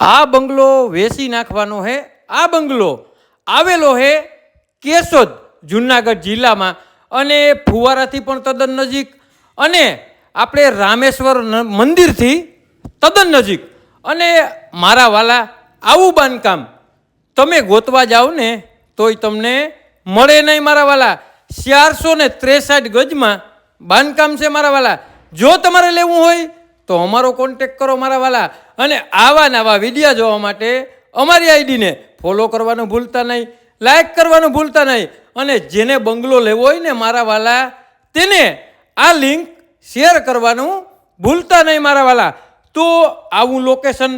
આ બંગલો વેચી નાખવાનો હે, આ બંગલો આવેલો હે કેશોદ, જુનાગઢ જિલ્લામાં અને ફુવારાથી પણ તદ્દન નજીક અને આપણે રામેશ્વર મંદિરથી તદ્દન નજીક. અને મારા વાલા આવું બાંધકામ, તમે ગોતવા જાઓ ને તોય તમને મળે નહીં મારા વાલા. ચારસો ને ત્રેસઠ ગજમાં બાંધકામ છે મારા વાલા. જો તમારે લેવું હોય તો અમારો કોન્ટેક કરો મારા વાલા. અને આવા નવા વિડીયા જોવા માટે અમારી આઈડીને ફોલો કરવાનું ભૂલતા નહીં લાઈક કરવાનું ભૂલતા નહીં અને જેને બંગલો લેવો હોય ને મારા વાલા, તેને આ લિંક શેર કરવાનું ભૂલતા નહીં મારા વાલા. તો આવું લોકેશન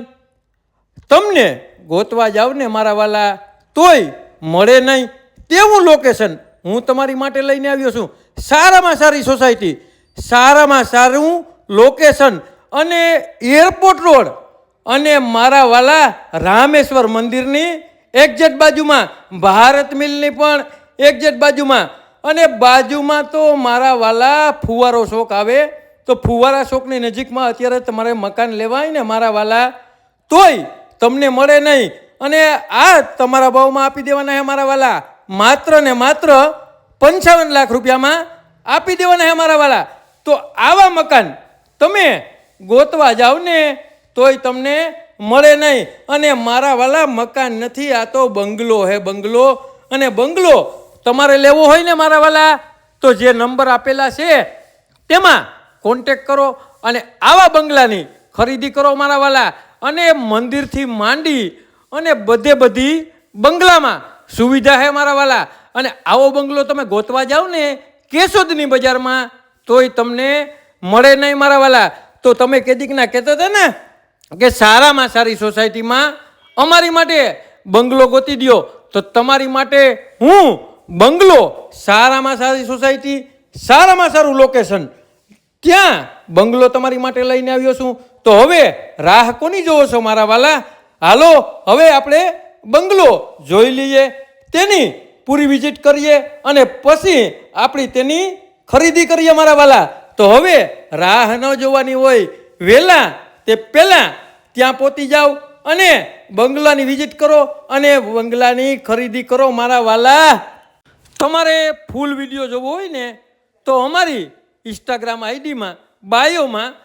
તમને ગોતવા જાવ ને મારા વાલા, તોય મળે નહીં તેવું લોકેશન હું તમારી માટે લઈને આવ્યો છું. સારામાં સારી સોસાયટી સારામાં સારું લોકેશન અને એરપોર્ટ રોડ અને મારા વાલા રામેશ્વર મંદિરની એક્ઝેક્ટ બાજુમાં ભારત મિલની પણ એક્ઝેક્ટ બાજુમાં. અને બાજુમાં તો મારા વાલા ફુવારો શોખ આવે. તો ફુવારા શોખની નજીકમાં અત્યારે તમારે મકાન લેવાય ને મારા વાલા, તોય તમને મળે નહીં. અને આ તમારા ભાવમાં આપી દેવાના હે મારા વાલા. માત્ર ને માત્ર પંચાવન લાખ રૂપિયામાં આપી દેવાના હે મારા વાલા. તો આવા મકાન તમે ગોતવા જાઓ ને તોય તમને મળે નહીં. અને મારા વાલા મકાન નથી, આ તો બંગલો હે, બંગલો. અને બંગલો તમારે લેવો હોય ને મારા વાલા, તો જે નંબર આપેલા છે, તેમાં કોન્ટેક કરો અને આવા બંગલાની ખરીદી કરો મારા વાલા. અને મંદિરથી માંડી અને બધે બધી બંગલામાં સુવિધા હે મારા વાલા. અને આવો બંગલો તમે ગોતવા જાઓ ને કેશોદની બજારમાં, તોય તમને મળે નહીં મારા વાલા. તો તમે કેદીકના કહેતા હતા ને કે સારામાં સારી સોસાયટીમાં અમારી માટે બંગલો ગોતી દ્યો. તો તમારી માટે હું બંગલો, સારામાં સારી સોસાયટી, સારામાં સારું લોકેશન ત્યાં બંગલો તમારી માટે લઈને આવ્યો છું? તો હવે રાહ કોની જોવો છો મારા વાલા? હાલો, હવે આપણે બંગલો જોઈ લઈએ, તેની પૂરી વિઝિટ કરીએ અને પછી આપણી તેની ખરીદી કરીએ મારા વાલા. તો હવે રાહ ન જોવાની હોય. વહેલા તે પહેલાં ત્યાં પહોંચી જાઓ અને બંગલાની વિઝિટ કરો અને બંગલાની ખરીદી કરો મારા વાલા. તમારે ફૂલ વીડિયો જોવો હોય ને, તો અમારી ઇન્સ્ટાગ્રામ આઈડીમાં, બાયોમાં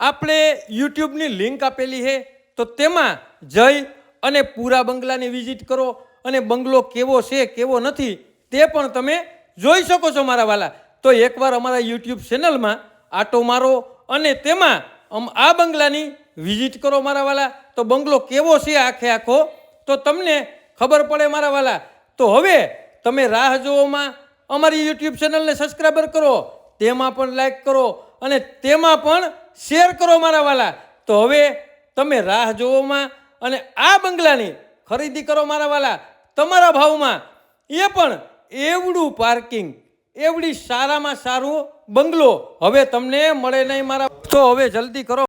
આપણે યુટ્યુબની લિંક આપેલી છે. તો તેમાં જઈ અને પૂરા બંગલાની વિઝિટ કરો અને બંગલો કેવો છે, કેવો નથી, તે પણ તમે જોઈ શકો છો મારા વાલા. તો એકવાર અમારા યુટ્યુબ ચેનલમાં આટો મારો અને તેમાં અમ આ બંગલાની વિઝિટ કરો મારા વાલા. તો બંગલો કેવો છે આખે આખો? તો તમને ખબર પડે મારા વાલા. તો હવે તમે રાહ જોવામાં અમારી યુટ્યુબ ચેનલને સબસ્ક્રાઈબર કરો. તેમાં પણ લાઈક કરો અને તેમાં પણ શેર કરો મારા વાલા. તો હવે તમે રાહ જોવામાં અને આ બંગલાની ખરીદી કરો મારા વાલા. તમારા ભાવમાં એ પણ એવડું પાર્કિંગ એવડી સારામાં સારું બંગલો હવે તમને મળે નહીં મારા તો હવે જલ્દી કરો.